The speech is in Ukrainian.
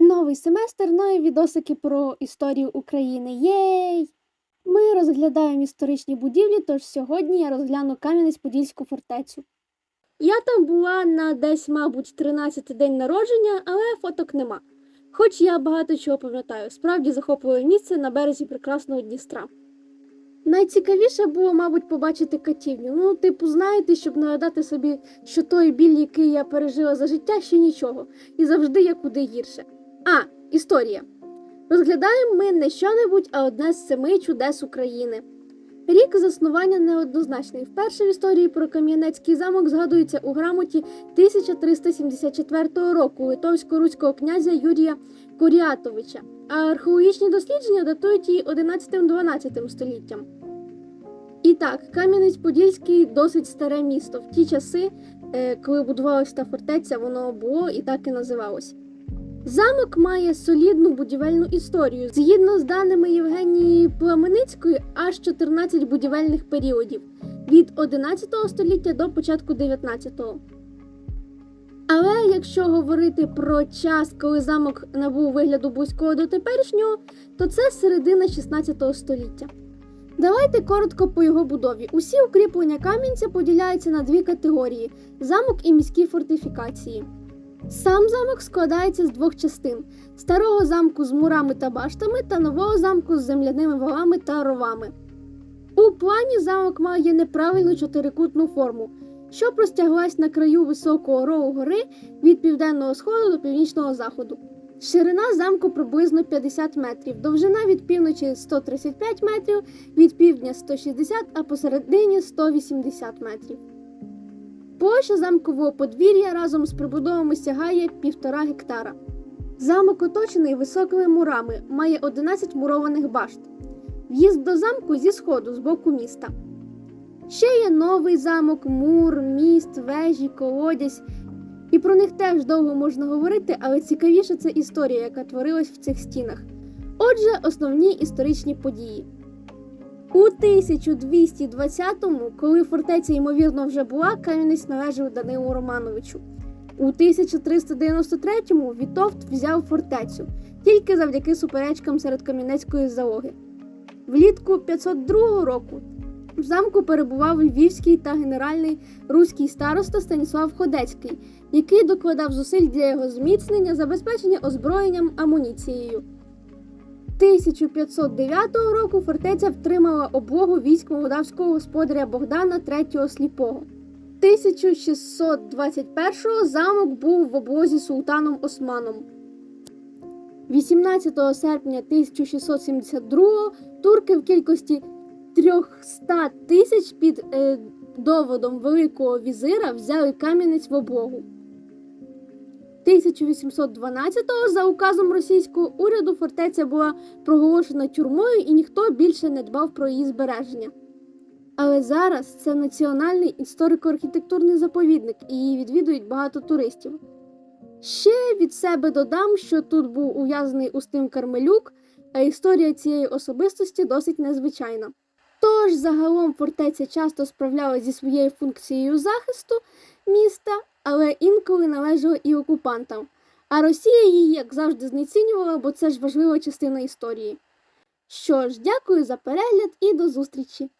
Новий семестр, нові відосики про історію України. Єй! Ми розглядаємо історичні будівлі, тож сьогодні я розгляну Кам'янець-Подільську фортецю. Я там була на десь, мабуть, 13 день народження, але фоток нема. Хоч я багато чого пам'ятаю, справді захопливе місце на березі прекрасного Дністра. Найцікавіше було, мабуть, побачити катівню. Ну, типу, знаєте, щоб нагадати собі, що той біль, який я пережила за життя, ще нічого, і завжди є куди гірше. А, історія. Розглядаємо ми не що-небудь, а одне з семи чудес України. Рік заснування неоднозначний. Вперше в історії про Кам'янецький замок згадується у грамоті 1374 року литовсько-руського князя Юрія Куріатовича, а археологічні дослідження датують її 11-12 століттям. І так, Кам'янець-Подільський досить старе місто. В ті часи, е, коли будувалася та фортеця, воно було і так і називалось. Замок має солідну будівельну історію. Згідно з даними Євгенії Пламеницької, аж 14 будівельних періодів від 11 століття до початку 19-го. Але якщо говорити про час, коли замок набув вигляду близького до теперішнього, то це середина 16 століття. Давайте коротко по його будові. Усі укріплення Кам'янця поділяються на дві категорії: замок і міські фортифікації. Сам замок складається з двох частин: старого замку з мурами та баштами та нового замку з земляними валами та ровами. У плані замок має неправильну чотирикутну форму, що простяглась на краю високого рову гори від південного сходу до північного заходу. Ширина замку приблизно 50 метрів, довжина від півночі 135 метрів, від півдня 160, а посередині 180 метрів. Площа замкового подвір'я разом з прибудовами сягає півтора гектара. Замок оточений високими мурами, має 11 мурованих башт. В'їзд до замку зі сходу з боку міста. Ще є новий замок, мур, міст, вежі, колодязь. І про них теж довго можна говорити, але цікавіше це історія, яка творилась в цих стінах. Отже, основні історичні події. У 1220-му, коли фортеця ймовірно вже була, Кам'янець належав Данилу Романовичу. У 1393-му Вітовт взяв фортецю тільки завдяки суперечкам серед кам'янецької залоги. Влітку 502 року в замку перебував львівський та генеральний руський староста Станіслав Ходецький, який докладав зусиль для його зміцнення, забезпечення озброєнням амуніцією. 1509 року фортеця втримала облогу військ молдавського господаря Богдана III Сліпого. 1621-го замок був в облозі султаном Османом. 18 серпня 1672 турки в кількості 300 тисяч під е, доводом Великого візира взяли Кам'янець в облогу. 1812-го за указом російського уряду фортеця була проголошена тюрмою і ніхто більше не дбав про її збереження. Але зараз це національний історико-архітектурний заповідник і її відвідують багато туристів. Ще від себе додам, що тут був ув'язаний Устим Кармелюк, а історія цієї особистості досить незвичайна. Тож загалом фортеця часто справлялася зі своєю функцією захисту міста, але інколи належала і окупантам. А Росія її, як завжди, знецінювала, бо це ж важлива частина історії. Що ж, дякую за перегляд і до зустрічі!